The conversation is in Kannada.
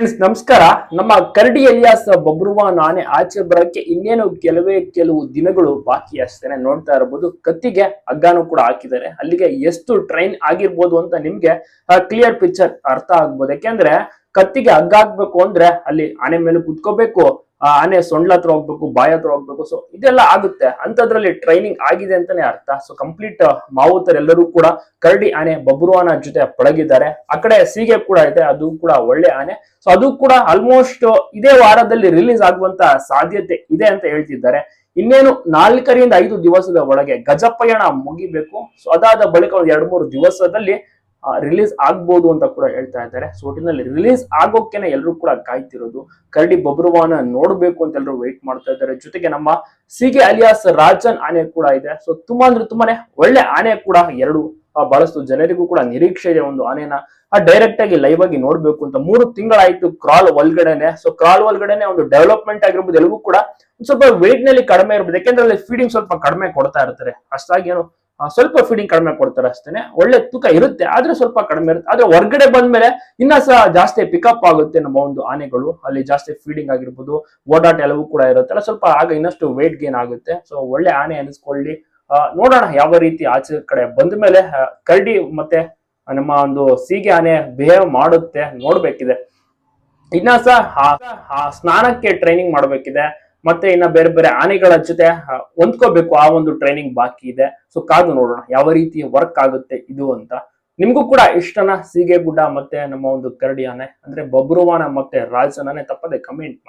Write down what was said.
ನಮಸ್ಕಾರ. ನಮ್ಮ ಕರಡಿ ಎಲಿಯಾಸ್ ಬಬ್ರುವ ನಾನೇ. ಆಚೆ ಬರೋಕ್ಕೆ ಇನ್ನೇನು ಕೆಲವೇ ಕೆಲವು ದಿನಗಳು ಬಾಕಿ ಅಷ್ಟೇನೆ ನೋಡ್ತಾ ಇರಬಹುದು ಕತ್ತಿಗೆ ಹಗ್ಗಾನು ಕೂಡ ಹಾಕಿದ್ದಾರೆ. ಅಲ್ಲಿಗೆ ಎಷ್ಟು ಟ್ರೈನ್ ಆಗಿರ್ಬೋದು ಅಂತ ನಿಮ್ಗೆ ಕ್ಲಿಯರ್ ಪಿಕ್ಚರ್ ಅರ್ಥ ಆಗ್ಬೋದು. ಯಾಕೆಂದ್ರೆ ಕತ್ತಿಗೆ ಹಗ್ಗ ಹಾಕ್ಬೇಕು ಅಂದ್ರೆ ಅಲ್ಲಿ ಆನೆ ಮೇಲೆ ಕುತ್ಕೋಬೇಕು. ಆನೆ ಸೊಂಡ್ಲ ಹತ್ರ ಹೋಗ್ಬೇಕು, ಬಾಯ ಹತ್ರ ಹೋಗ್ಬೇಕು ಸೊ ಇದೆಲ್ಲ ಆಗುತ್ತೆ. ಅಂತದ್ರಲ್ಲಿ ಟ್ರೈನಿಂಗ್ ಆಗಿದೆ ಅಂತಾನೆ ಅರ್ಥ. ಸೊ ಕಂಪ್ಲೀಟ್ ಮಾವುತರೆಲ್ಲರೂ ಕೂಡ ಕರಡಿ ಆನೆ ಬಬ್ರುವಾನ ಜೊತೆ ಪಳಗಿದ್ದಾರೆ. ಆ ಕಡೆ ಸೀಗೆ ಕೂಡ ಇದೆ, ಅದು ಕೂಡ ಒಳ್ಳೆ ಆನೆ. ಸೊ ಅದು ಕೂಡ ಆಲ್ಮೋಸ್ಟ್ ಇದೇ ವಾರದಲ್ಲಿ ರಿಲೀಸ್ ಆಗುವಂತ ಸಾಧ್ಯತೆ ಇದೆ ಅಂತ ಹೇಳ್ತಿದ್ದಾರೆ. ಇನ್ನೇನು ನಾಲ್ಕರಿಂದ ಐದು ದಿವಸದ ಒಳಗೆ ಗಜಪಯಣ ಮುಗಿಬೇಕು. ಸೊ ಅದಾದ ಬಳಿಕ ಒಂದು ಎರಡು ಮೂರು ದಿವಸದಲ್ಲಿ ರಿಲೀಸ್ ಆಗ್ಬೋದು ಅಂತ ಕೂಡ ಹೇಳ್ತಾ ಇದ್ದಾರೆ. ಸೊ ಒಟ್ಟಿನಲ್ಲಿ ರಿಲೀಸ್ ಆಗೋಕೆನೆ ಎಲ್ಲರೂ ಕೂಡ ಕಾಯ್ತಿರೋದು. ಕರಡಿ ಬಬ್ರುವಾನ ನೋಡ್ಬೇಕು ಅಂತ ಎಲ್ಲರೂ ವೆಯ್ಟ್ ಮಾಡ್ತಾ ಇದ್ದಾರೆ. ಜೊತೆಗೆ ನಮ್ಮ ಸಿಗೆ ಅಲಿಯಾಸ್ ರಾಜನ್ ಆನೆ ಕೂಡ ಇದೆ. ಸೊ ತುಂಬಾ ಅಂದ್ರೆ ತುಂಬಾನೇ ಒಳ್ಳೆ ಆನೆ ಕೂಡ ಎರಡು ಬಹಳಷ್ಟು ಜನರಿಗೂ ಕೂಡ ನಿರೀಕ್ಷೆ ಇದೆ ಒಂದು ಆನೆನ, ಆ ಡೈರೆಕ್ಟ್ ಆಗಿ ಲೈವ್ ಆಗಿ ನೋಡ್ಬೇಕು ಅಂತ. ಮೂರು ತಿಂಗಳಾಯ್ತು ಕ್ರಾಲ್ ಒಳಗಡೆನೆ. ಸೊ ಕ್ರಾಲ್ ಒಳಗಡೆನೆ ಒಂದು ಡೆವಲಪ್ಮೆಂಟ್ ಆಗಿರ್ಬೋದು. ಎಲ್ಲವೂ ಕೂಡ ಸ್ವಲ್ಪ ವೇಟ್ನಲ್ಲಿ ಕಡಿಮೆ ಇರ್ಬೋದು. ಯಾಕೆಂದ್ರೆ ಅಲ್ಲಿ ಫೀಡಿಂಗ್ ಸ್ವಲ್ಪ ಕಡಿಮೆ ಕೊಡ್ತಾ ಇರ್ತಾರೆ. ಅಷ್ಟಾಗಿ ಏನು ಸ್ವಲ್ಪ ಫೀಡಿಂಗ್ ಕಡಿಮೆ ಕೊಡ್ತಾರೆ ಅಷ್ಟೇನೆ. ಒಳ್ಳೆ ತೂಕ ಇರುತ್ತೆ, ಆದ್ರೆ ಸ್ವಲ್ಪ ಕಡಿಮೆ ಇರುತ್ತೆ. ಆದ್ರೆ ಹೊರ್ಗಡೆ ಬಂದ್ಮೇಲೆ ಇನ್ನ ಸಹ ಜಾಸ್ತಿ ಪಿಕಪ್ ಆಗುತ್ತೆ ನಮ್ಮ ಒಂದು ಆನೆಗಳು. ಅಲ್ಲಿ ಜಾಸ್ತಿ ಫೀಡಿಂಗ್ ಆಗಿರ್ಬೋದು, ಓಡಾಟ ಎಲ್ಲವೂ ಕೂಡ ಇರುತ್ತೆ. ಅಲ್ಲ, ಸ್ವಲ್ಪ ಆಗ ಇನ್ನಷ್ಟು ವೆಯ್ಟ್ ಗೇನ್ ಆಗುತ್ತೆ. ಸೊ ಒಳ್ಳೆ ಆನೆ ಅನಿಸ್ಕೊಳ್ಳಿ ನೋಡೋಣ ಯಾವ ರೀತಿ ಆಚೆ ಕಡೆ ಬಂದ ಮೇಲೆ ಕರಡಿ ಮತ್ತೆ ನಮ್ಮ ಒಂದು ಸೀಗೆ ಆನೆ ಬಿಹೇವ್ ಮಾಡುತ್ತೆ ನೋಡ್ಬೇಕಿದೆ. ಇನ್ನ ಸಹ ಸ್ನಾನಕ್ಕೆ ಟ್ರೈನಿಂಗ್ ಮಾಡ್ಬೇಕಿದೆ. ಮತ್ತೆ ಇನ್ನ ಬೇರೆ ಬೇರೆ ಆನೆಗಳ ಜೊತೆ ಹೊಂದ್ಕೋಬೇಕು. ಆ ಒಂದು ಟ್ರೈನಿಂಗ್ ಬಾಕಿ ಇದೆ. ಸೊ ಕಾದು ನೋಡೋಣ. ಯಾವ ರೀತಿ ವರ್ಕ್ ಆಗುತ್ತೆ ಇದು ಅಂತ. ನಿಮ್ಗೂ ಕೂಡ ಇಷ್ಟನ ಸೀಗೆ ಗುಡ್ಡ ಮತ್ತೆ ನಮ್ಮ ಒಂದು ಕರಡಿ ಅಂದ್ರೆ ಬಬ್ರುವಾನ ಮತ್ತೆ ರಾಜನೇ ತಪ್ಪದೆ ಕಮೆಂಟ್ ಮಾಡಿ.